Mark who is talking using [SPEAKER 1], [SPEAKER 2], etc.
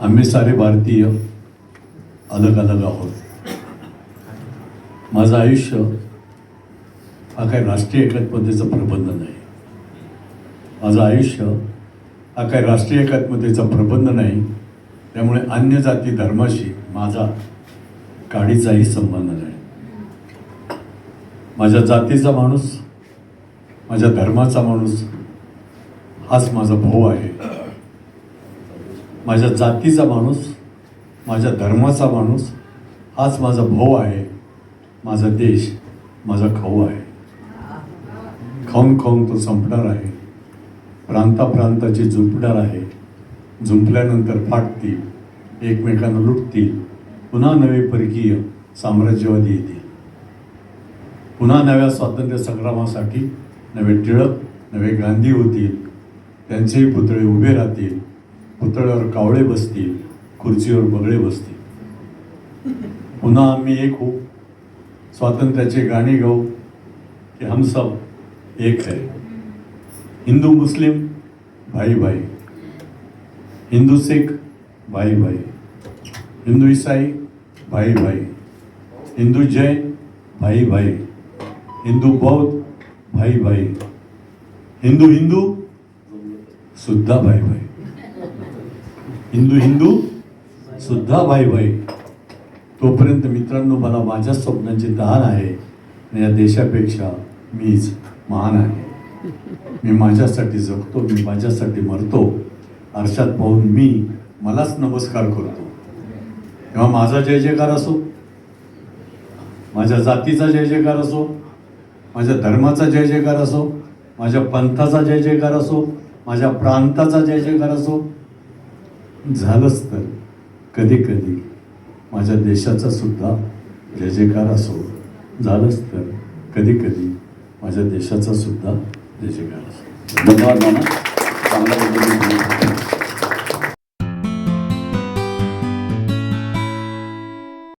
[SPEAKER 1] आम्ही सारे भारतीय अलग अलग आहोत. माझं आयुष्य हा काही राष्ट्रीय एकात्मतेचा प्रबंध नाही. माझं आयुष्य हा काही राष्ट्रीय एकात्मतेचा प्रबंध नाही. त्यामुळे अन्य जाती धर्माशी माझा काडीचाही संबंध नाही. माझ्या जातीचा माणूस माझ्या धर्माचा माणूस हाच माझा भाऊ आहे. माझ्या जातीचा माणूस माझ्या धर्माचा माणूस हाच माझा भाऊ आहे माझा देश माझा खाऊ आहे. खाऊन खाऊन तो संपणार आहे. प्रांताप्रांताचे झुंपणार आहे. झुंपल्यानंतर फाटतील एकमेकांना लुटतील. पुन्हा नवे परकीय साम्राज्यवादी येतील. पुन्हा नव्या स्वातंत्र्य संग्रामासाठी नवे टिळक नवे गांधी होतील. त्यांचेही पुतळे उभे राहतील. पुतळ्यावर कावळे बसतील खुर्चीवर बगळे बसतील. पुन्हा आम्ही एक होऊ. स्वातंत्र्याचे गाणे गाऊ की हम सब एक है. हिंदू मुस्लिम भाई भाई. हिंदू सिख भाई भाई. हिंदू ईसाई भाई भाई. हिंदू जैन भाई भाई. हिंदू बौद्ध भाई भाई. हिंदू हिंदू सुद्धा भाई भाई. हिंदू हिंदू सुद्धा भाई भाई तोपर्यंत मित्रांनो मला माझ्या स्वप्नांची दान आहे आणि या देशापेक्षा मीच महान आहे. मी माझ्यासाठी जगतो मी माझ्यासाठी मरतो. आरशात पाहून मी मलाच नमस्कार करतो. तेव्हा माझा जय जयकार असो माझ्या जातीचा जय जयकार असो माझ्या धर्माचा जय जयकार असो माझ्या पंथाचा जय जयकार असो माझ्या प्रांताचा जय जयकार असो झालंच तर. कधी कधी माझ्या देशाचा सुद्धा जय जयकार असो झालंच तर. कधी कधी माझ्या देशाचा सुद्धा जय जयकार असो.
[SPEAKER 2] धन्यवाद नाना चांगला